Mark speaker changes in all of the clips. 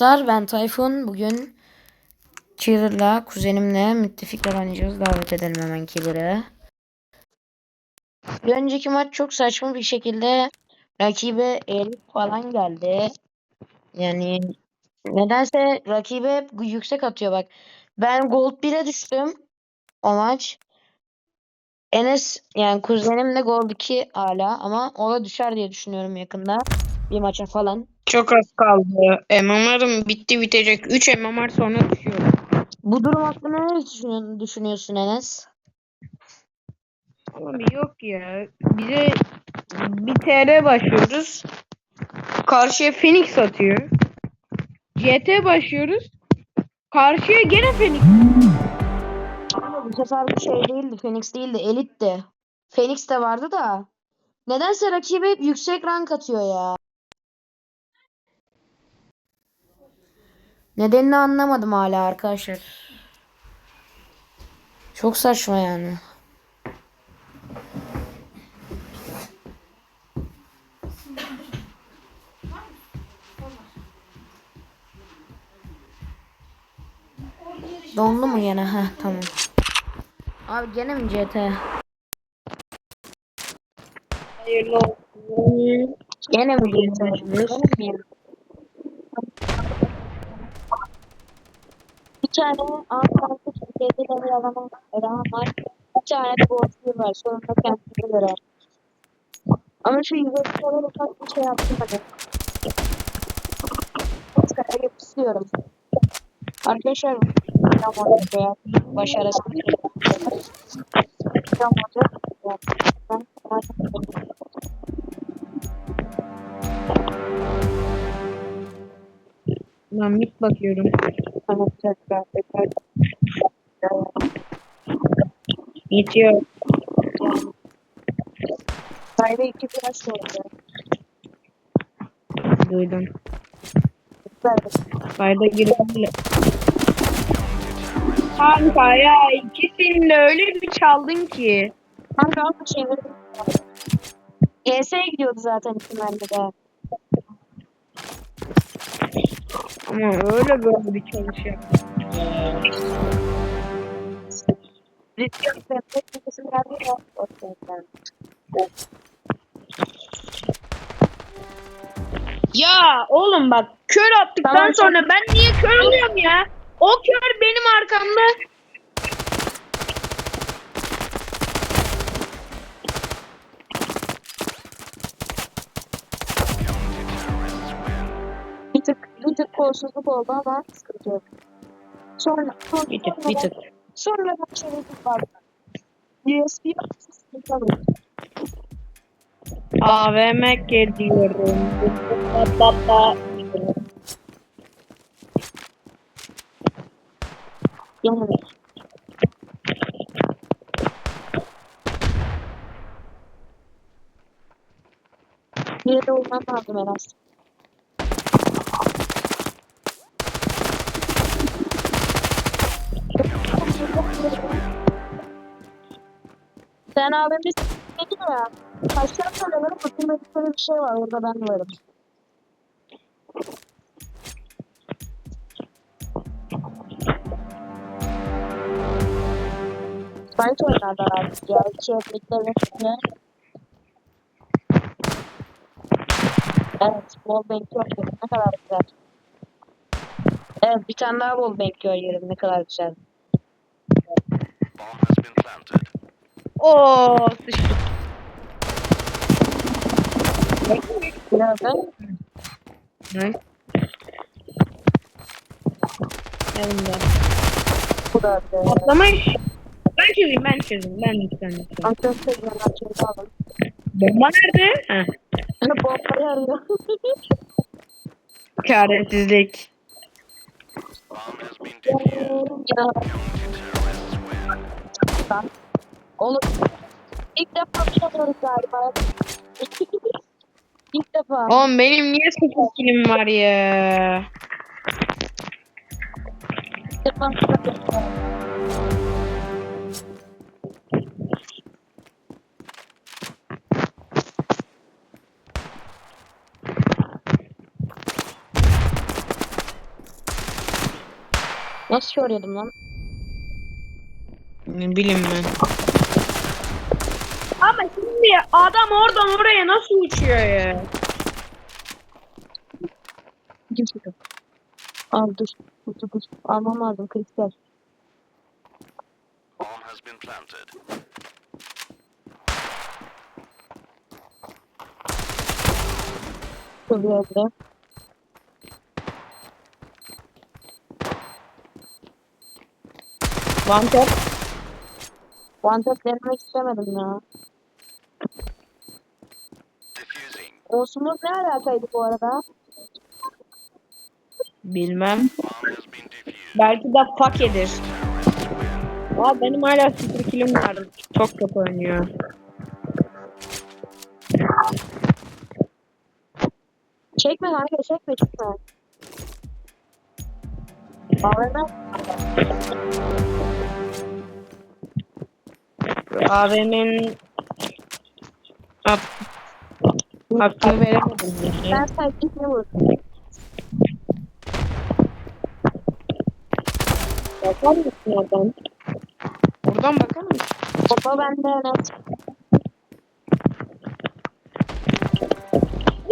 Speaker 1: Arkadaşlar ben Tayfun. Bugün Killer'la kuzenimle müttefikler oynayacağız. Davet edelim hemen Killer'ı. Bir önceki maç çok saçma bir şekilde rakibe Elif falan geldi. Yani nedense rakibe hep yüksek atıyor bak. Ben Gold 1'e düştüm o maç. Enes yani kuzenim de Gold 2 hala ama o da düşer diye düşünüyorum yakında. Bir maça falan.
Speaker 2: Çok az kaldı. MMR'ım bitti bitecek. 3 MMR sonra düşüyor.
Speaker 1: Bu durum hakkında ne düşünüyorsun, düşünüyorsun Enes?
Speaker 2: Oğlum yok ya. Bize bir TR başlıyoruz. Karşıya Phoenix atıyor. GT başlıyoruz. Karşıya gene Phoenix.
Speaker 1: Ama bu sefer bir şey değildi. Phoenix değildi. Elit'ti. Phoenix de vardı da. Nedense rakibe hep yüksek rank atıyor ya. Nedenini anlamadım hala arkadaşlar. Çok saçma yani. Dondu mu yine? Heh tamam. Abi gene mi CT?
Speaker 2: Hayırlı olsun.
Speaker 1: Gene mi CT? Bir tane Ankara'da Türkiye'de de bir eleman, eleman var. Bir tane de borçlu var. Sonunda kendini göre. Ama şu kadar ufak bir şey yaptım hadi. Oscar'a yapışıyorum. Arkadaşlar tamam veya başarısı tamam ben
Speaker 2: Ben mid bakıyorum.
Speaker 1: Tekrar
Speaker 2: Yetiyor.
Speaker 1: Sayda iki biraz sonra.
Speaker 2: Duydum. Sayda girelim. Kanka ya ikisini de öyle bir çaldın ki.
Speaker 1: Kanka al bu çevirdim. GS'ye gidiyordu zaten ihtimalle de.
Speaker 2: Ama öyle böyle bir çalış
Speaker 1: yok. Sepet nefesim geldi ya.
Speaker 2: Oğlum bak kör attıktan
Speaker 1: Tamam,
Speaker 2: sonra ben niye kör oluyorum ya? O kör benim arkamda.
Speaker 1: Kolsuzluk oldu ama sıkıntı yok. Sonra, sonra,
Speaker 2: Bir tık bir tık.
Speaker 1: Sonra ben çevirdim vardı. USB sıkıntı alıyor.
Speaker 2: AVM geliyorum. Ba, ba, ba.
Speaker 1: Yani. Bir yere olmam lazım en az. Sen abimiz dedin ya. Kaçtan söylemedim. Bitirmedikleri bir şey var. Orada ben varım. Fight oynarlar artık ya. İki etlikleri üstüne. Evet. Bol bank oynuyorum. Ne kadar güzel. Evet. Bir tane daha bol bank oynuyorum. Ne kadar güzel.
Speaker 3: Bomb has been planted.
Speaker 2: Oo sıçtık.
Speaker 1: Da
Speaker 2: Ne? Yanımda.
Speaker 1: bu da e,
Speaker 2: Atlamış. Ben çözeyim ben çözeyim. Ben lütfen lütfen.
Speaker 1: Antrenör sözünden açıldı alın.
Speaker 2: Bomba nerede? Heh.
Speaker 1: Bombayı arıyor.
Speaker 2: Çaresizlik.
Speaker 3: Bomb has been defused.
Speaker 1: Ya,
Speaker 3: Terrorists win.
Speaker 1: Oğlum ilk defa yapıyoruz galiba. ilk defa.
Speaker 2: Oğlum benim niye sıfır kilim var ya?
Speaker 1: Nasıl yedim lan?
Speaker 2: Ne bileyim ben.
Speaker 4: Ama şimdi adam oradan oraya nasıl uçuyor ya?
Speaker 1: Kimse yok. Al dur. Dur dur dur. Almam lazım kristal.
Speaker 3: Bomb has been planted.
Speaker 1: Bir yerde.
Speaker 2: One tap.
Speaker 1: One tap denemek istemedim ya. Olsunuz ne alakaydı bu arada?
Speaker 2: Bilmem. Belki de fakedir. Aa benim hala 0 kilim var. Çok çok oynuyor.
Speaker 1: Çekme kanka çekme çekme. AVM
Speaker 2: AVM'nin hakkını veremedim.
Speaker 1: ben sadece ne vur.
Speaker 2: Bakar mısın oradan? Buradan bakar mısın?
Speaker 1: Baba bende Enes.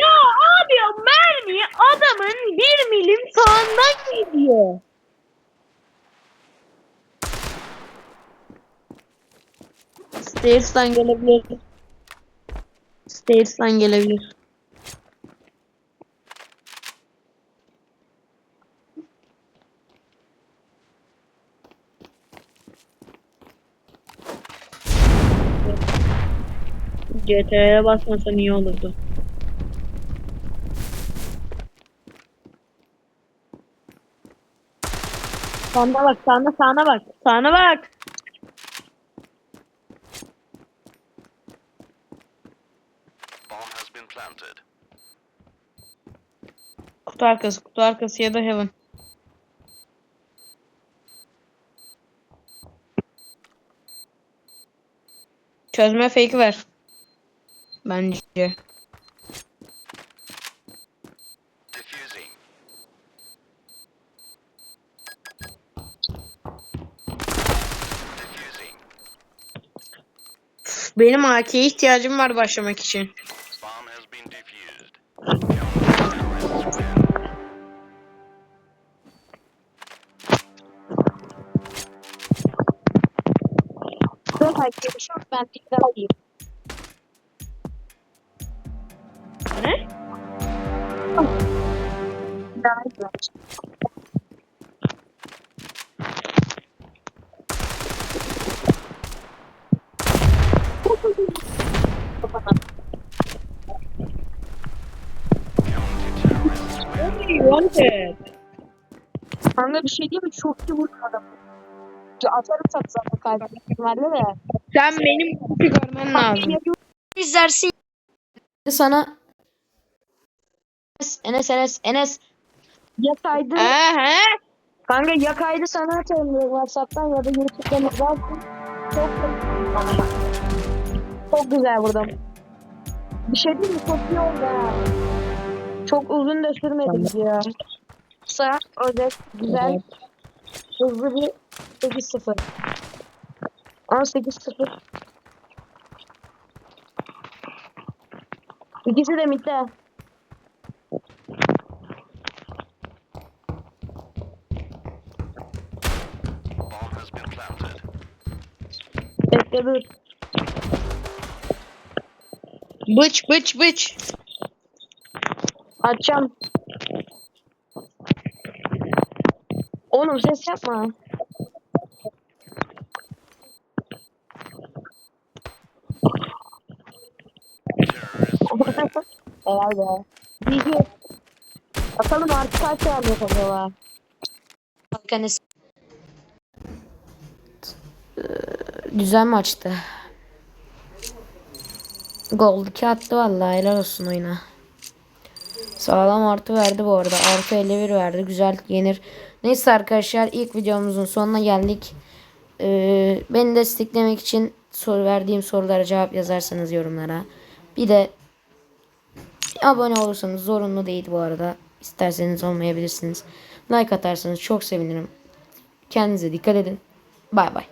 Speaker 4: Ya abi o mermi adamın bir milim sağından gidiyor.
Speaker 2: Stairs'tan gelebilir. Stairs'tan gelebilir. GTA'ya basmasan iyi olurdu. Sağına bak, sağına, sağına bak. Sağına bak.
Speaker 3: Bomb has been planted.
Speaker 2: Kutu arkası, kutu arkası ya da heaven. Çözme fake ver. Bence. Benim AK'ye ihtiyacım var başlamak için.
Speaker 1: Ben tekrar alayım.
Speaker 2: Ne? Wanted.
Speaker 1: Kanka bir şey değil mi? Çok iyi. Ya Atarım zaten kaybetmek ihtimali de.
Speaker 2: Sen benim kutu görmen lazım.
Speaker 1: İzlersin. Sana Enes Enes Enes ya kaydı
Speaker 2: Aha.
Speaker 1: kanka ya kaydı sana atarım Whatsapp'tan ya da YouTube'dan yazarsın. Çok çok güzel vurdum. Bir şey değil mi? Çok iyi oldu ha. Çok uzun da sürmedi ya. Kısa, özet, güzel, hızlı bir 8-0. 18-0. İkisi de
Speaker 3: planted.
Speaker 1: Bekle dur.
Speaker 2: Bıç bıç bıç.
Speaker 1: Açacağım. Oğlum ses yapma.
Speaker 3: Terrorists
Speaker 1: Helal be. Bilgi. Bakalım artık kaç tane acaba? Balkanis. Güzel maçtı. Gol 2 attı vallahi helal olsun oyuna. Sağlam artı verdi bu arada. Artı 51 verdi. Güzel yenir. Neyse arkadaşlar ilk videomuzun sonuna geldik. Ee, beni desteklemek için soru verdiğim sorulara cevap yazarsanız yorumlara. Bir de abone olursanız zorunlu değil bu arada. İsterseniz olmayabilirsiniz. Like atarsanız çok sevinirim. Kendinize dikkat edin. Bay bay.